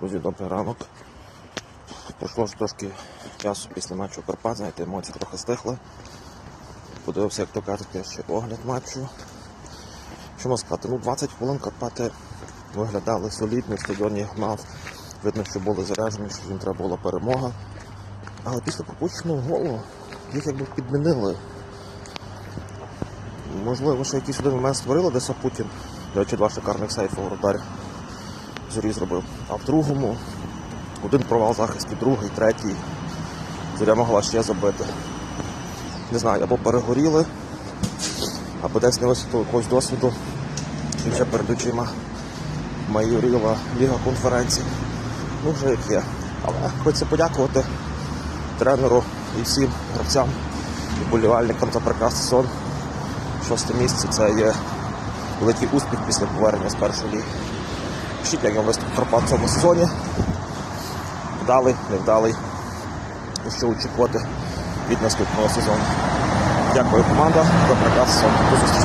Друзі, добрий ранок. Пройшло ж трошки часу після матчу Карпат, знаєте, емоції трохи стихли. Подивився, як то кажуть, ще огляд матчу. Що можна сказати? Ну, 20 хвилин Карпати виглядали солідно, стадіон їх гнав. Видно, що були заряджені, що їм треба була перемога. Але після пропущеного голу їх якби підмінили. Можливо, ще якийсь один момент створили, де Сапутін. До речі, два шикарних сейфи воротар зорі зробив. А в другому один провал захисті, другий, третій. Зоря могла ще забити. Не знаю, або перегоріли, або десь не висвітлили якогось досвіду. І вже перед очима майоріла Ліга конференцій. Ну, вже як є. Але хочеться подякувати тренеру і всім гравцям і болівальникам за прекрасний сон. Шосте місце це є великий успіх після повернення з першої ліги. Пишіть, як я виступ Карпат в цьому сезоні. Вдалий, невдалий. Що очікувати від наступного сезону. Дякую, команда. До прекрасного. До зустрічі.